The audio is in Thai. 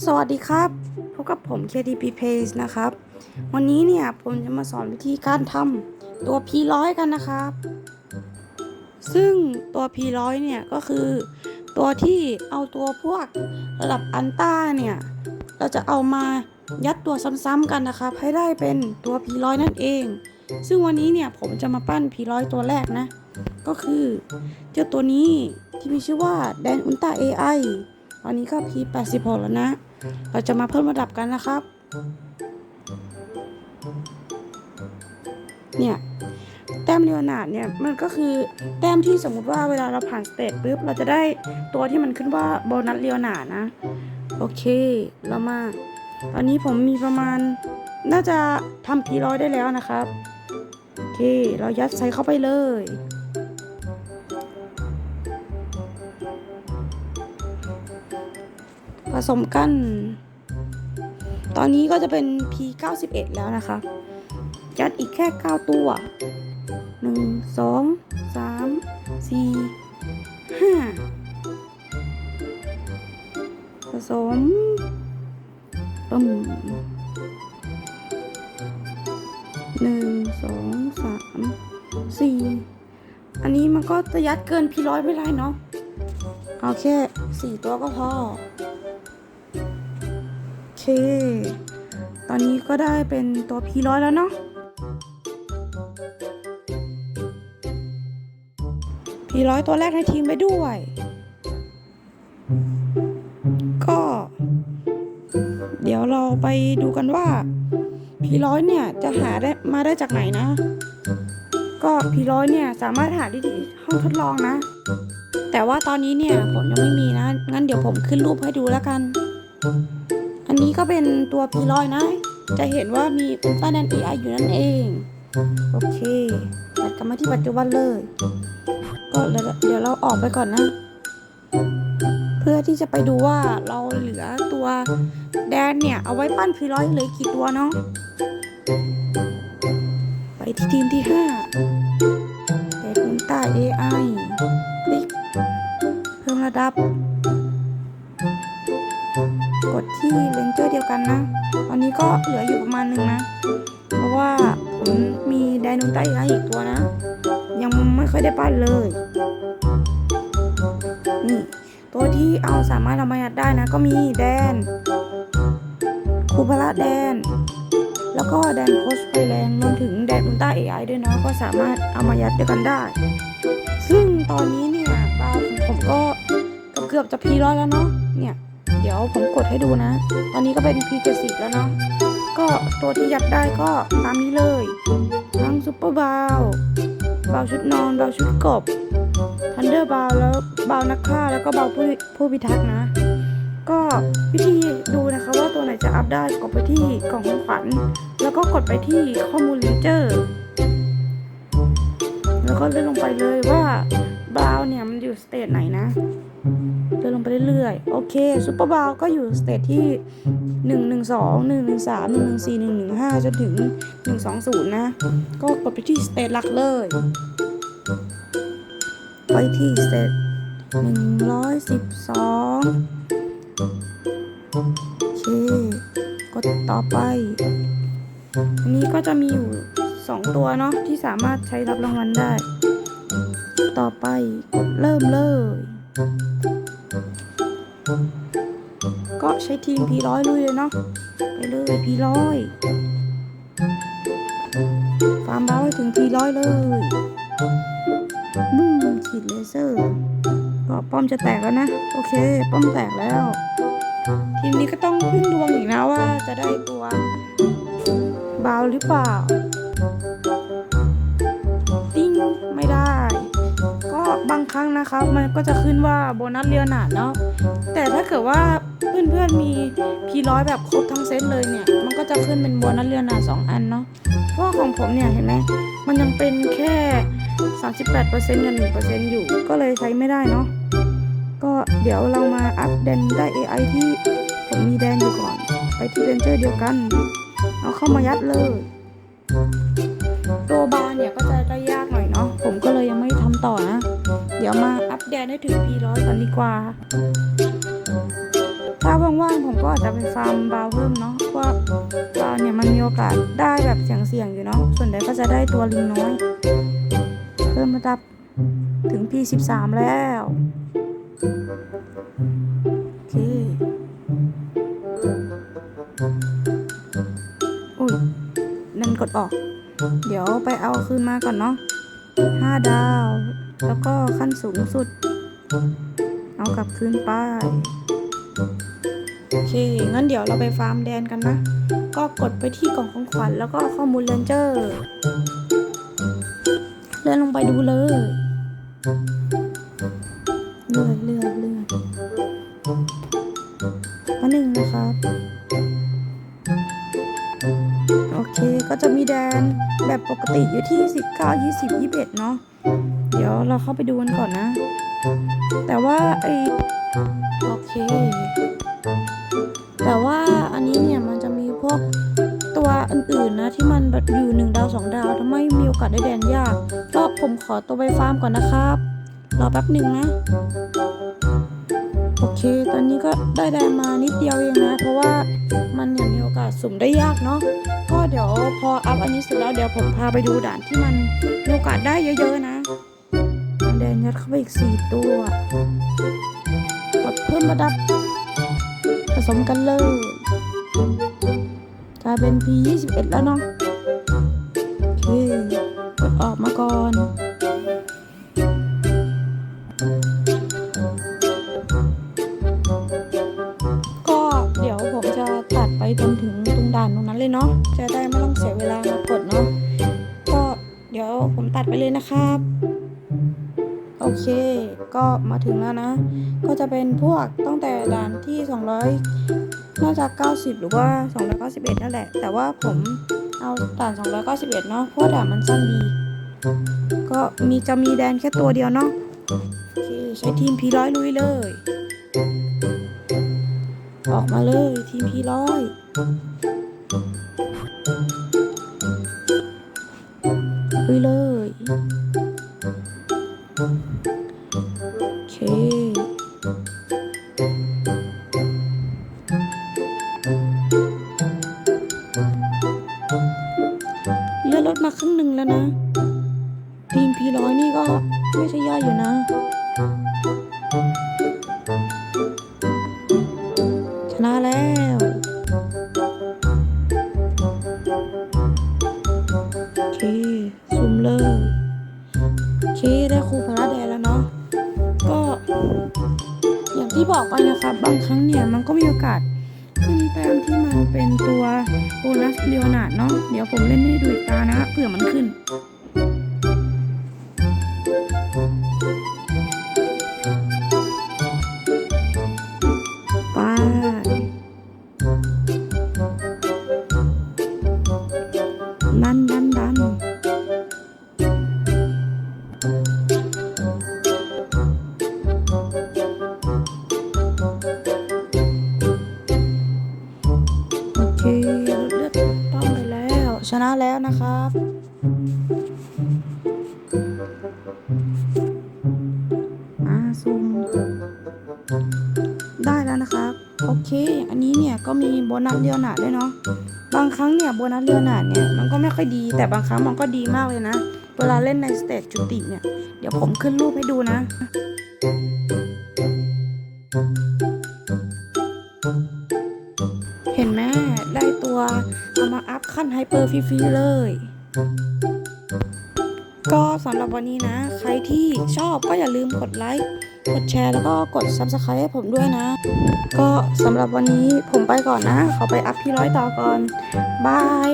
สวัสดีครับ พบกับผม KTP Pace นะครับ วันนี้เนี่ยผมจะมาสอนวิธีการทำตัว P100 กันนะครับ ซึ่งตัว P100 เนี่ยก็คือตัวที่เอาตัวพวกระดับอันต้าเนี่ย เราจะเอามายัดตัวซ้ำๆกันนะครับ ให้ได้เป็นตัว P100 นั่นเอง ซึ่งวันนี้เนี่ยผมจะมาปั้น P100 ตัวแรกนะ ก็คือเจ้าตัวนี้ที่มีชื่อว่าแดนอุลต a AI ตอนนี้ก็ P86 แล้วนะ เราจะมาเพิ่มระดับกันนะครับ เนี่ย แต้มเรียวนาดเนี่ย มันก็คือแต้มที่สมมุติว่าเวลาเราผ่านสเตจปุ๊บ เราจะได้ตัวที่มันขึ้นว่าโบนัสเรียวนาดนะ โอเค เรามา ตอนนี้ผมมีประมาณ น่าจะทำพีร้อยได้แล้วนะครับ โอเค เรายัดใส่เข้าไปเลย ผสมกัน ตอนนี้ก็จะเป็น P91 แล้วนะคะยัดอีกแค่ 9 ตัว 1 2 3 4 5 ผสมปึ้มหนึ่งสองสามสี่อันนี้มันก็จะยัดเกินพีร้อยไม่ได้เนาะเอาแค่สี่ตัวก็พอโอ เค ตอนนี้ก็ได้เป็นตัว P100 แล้วเนาะ P100 ตัวแรกในทีมไปด้วย ก็ เดี๋ยวเราไปดูกันว่า P100 เนี่ยจะหาได้มาได้จากไหนนะ ก็ P100 เนี่ยสามารถหาได้ที่ห้องทดลองนะ แต่ว่าตอนนี้เนี่ยผมยังไม่มีนะ งั้นเดี๋ยวผมขึ้นรูปให้ดูแล้วกัน นี้ก็เป็นตัว P100 นะ จะเห็นว่ามีอุลตร้าแนน AI ออยู่นั่นเอง โอเคตัดกลับมาที่ปัจจุบันเลยก็เดี๋ยวเดี๋ยวเราออกไปก่อนนะ เพื่อที่จะไปดูว่าเราเหลือตัวแดนเนี่ย เอาไว้ปั้น P100 เลือกี่ตัวเนาะไปที่ทีมที่5แดนอุลตร้า AI คลิกเพิ่มระดับ กดที่เล เดียวกันนะ ตอนนี้ก็เหลืออยู่ประมาณหนึ่งนะ เพราะว่าผมมีไดโนไตอีกอีกตัวนะ ยังไม่ค่อยได้ปั้นเลย นี่ ตัวที่เอาสามารถเอามายัดได้นะ ก็มีแดนคูพระแดน แล้วก็แดนโคสไปแลนด์รวมถึงแดนอุลตร้าเอไอด้วยเนาะก็สามารถเอามายัดด้วยกันได้ ซึ่งตอนนี้เนี่ยบาผมก็เกือบจะพีร้อยแล้วเนาะเนี่ย เดี๋ยวผมกดให้ดูนะ ตอนนี้ก็เป็น P70 แล้วเนาะ ก็ตัวที่ยัดได้ก็ตามนี้เลย ทั้งซุปเปอร์บาวบาวชุดนอนบาวชุดกบทันเดอร์บาวแล้วบาวนักฆ่าแล้วก็บาวผู้ผู้พิทักษ์นะ ก็วิธีดูนะคะว่าตัวไหนจะอัพได้กดไปที่กล่องของขวัญ แล้วก็กดไปที่ข้อมูลเลนเจอร์ แล้วก็เลื่อนลงไปเลยว่าบาวเนี่ยมันอยู่สเตจไหนนะ เดินลงไปเรื่อยๆ โอเคซูเปอร์บาวก็อยู่สเตจที่ 1 1 2 1 1 3 1 1 4 1 1 5 จนถึง 1 2 0 นะ ก็กดไปที่สเตจหลักเลย ไปที่สเตจ112 โอเค กดต่อไป อันนี้ก็จะมีอยู่ 2 ตัวเนาะที่สามารถใช้รับรางวัลได้ ต่อไปกดเริ่มเลย ก็ใช้ทีม P100 ลุยเลยเนาะไปเลย P100 ฟาร์มบ้าให้ถึง P100 เลยบุ้มขีดเลเซอร์ก็ป้อมจะแตกแล้วนะ โอเค ป้อมแตกแล้ว ทีมนี้ก็ต้องพึ่งดวงอีกนะว่าจะได้ตัวบาวหรือเปล่า บางครั้งนะครับ มันก็จะขึ้นว่าโบนัสเรียวหนาเนาะแต่ถ้าเกิดว่าเพื่อนๆมีพีร้อยแบบครบทั้งเซตเลยเนี่ย มันก็จะขึ้นเป็นโบนัสเรียวหนาสองอันเนาะเพราะของผมเนี่ยเห็นไหมมันยังเป็นแค่ 38%กับ1%อยู่ ก็เลยใช้ไม่ได้เนาะก็เดี๋ยวเรามาอัพแดนได้ AI ที่ผมมีแดนอยู่ก่อน ไปที่เรนเจอร์เดียวกัน เอาเข้ามายัดเลยตัวบาร์เนี่ยก็จะได้ยากหน่อยเนาะผมก็เลยยังไม่ทำต่อนะ เดี๋ยวมาอัปเดตให้ถึง P100 กันดีกว่า ถ้าว่างๆผมก็อาจจะไปฟาร์มบาวเพิ่มเนาะเพราะว่าบาวเนี่ยมันมีโอกาสได้แบบเสี่ยงๆอยู่เนาะส่วนใหญ่ก็จะได้ตัวลิงน้อย เพิ่มระดับถึง P13 แล้วโอเคอุ้ยนั่นกดออก เดี๋ยวไปเอาคืนมาก่อนเนาะห้าดาว แล้วก็ขั้นสูงสุด เอากลับคืนไปโอเค งั้นเดี๋ยวเราไปฟาร์มแดนกันนะ ก็กดไปที่กล่องของขวัญแล้วก็ข้อมูลเลนเจอร์ เลื่อนลงไปดูเลย เลื่อนเลื่อนเลื่อนมาหนึ่งนะครับ โอเค ก็จะมีแดนแบบปกติอยู่ที่ 19 20 21 เนาะ เดี๋ยวเราเข้าไปดูกันก่อนนะ แต่ว่าไอโอเค แต่ว่าอันนี้เนี่ยมันจะมีพวกตัวอื่นๆนะที่มันอยู่หนึ่งดาวสองดาวทำให้มีโอกาสได้แดนยากก็ผมขอตัวไปฟาร์มก่อนนะครับรอแป๊บหนึ่งนะ โอเค ตอนนี้ก็ได้แดนมานิดเดียวเองนะ เพราะว่ามันเนี่ยมีโอกาสสุ่มได้ยากเนาะก็เดี๋ยวพออัพอันนี้เสร็จแล้วเดี๋ยวผมพาไปดูด่านที่มันมีโอกาสได้เยอะๆนะ แดนยัดเข้าไปอีกสี่ตัวกดเพิ่มระดับ ผสมกันเลยกลายเป็น P 21 แล้วเนาะโอเคกดออกมาก่อนก็เดี๋ยวผมจะตัดไปจนถึงตรงด่านตรงนั้นเลยเนาะ จะได้ไม่ต้องเสียเวลามากดเนาะ ก็เดี๋ยวผมตัดไปเลยนะครับ เค ก็มาถึงแล้วนะ ก็จะเป็นพวกตั้งแต่ด่านที่ 200 น่าจะ 90 หรือว่า 291 นั่นแหละ แต่ว่าผมเอาด่าน 291 เนาะเพราะด่านมันสั้นดี ก็มีจะมีแดนแค่ตัวเดียวเนาะโอเคใช้ทีมพีร้อยลุยเลย ออกมาเลยทีมพีร้อยลุยเลย รถมาครึ่งหนึ่งแล้วนะ ทีมพีร้อยนี่ก็ไม่ใช่ย่อยอยู่นะ ชนะแล้วโอเคซุ่มเลยโอเคได้ครูพละแดนแล้วเนาะก็อย่างที่บอกไปนะครับ บางครั้งเนี่ยมันก็มีโอกาสขึ้นแต้มที่มันเป็นตัว โบนัสเรียวนาดเนาะเดี๋ยวผมเล่นให้ดูอีกตานะเผื่อมันขึ้นไปดันดันดันโอเค ชนะแล้วนะครับ อ่าซูมได้แล้วนะครับ โอเค อันนี้เนี่ยก็มีโบนัสเรียวหนาด้วยเนาะ บางครั้งเนี่ยโบนัสเรียวหนาเนี่ยมันก็ไม่ค่อยดี แต่บางครั้งมันก็ดีมากเลยนะ เวลาเล่นในสเตจจุติเนี่ย เดี๋ยวผมขึ้นรูปให้ดูนะเห็ มาอัพขั้นไฮเปอร์ฟรีๆเลย ก็สำหรับวันนี้นะ ใครที่ชอบก็อย่าลืมกดไลค์กดแชร์แล้วก็กด Subscribe ให้ผมด้วยนะ ก็สำหรับวันนี้ผมไปก่อนนะ ขอไปอัพที่ร้อยต่อก่อน บาย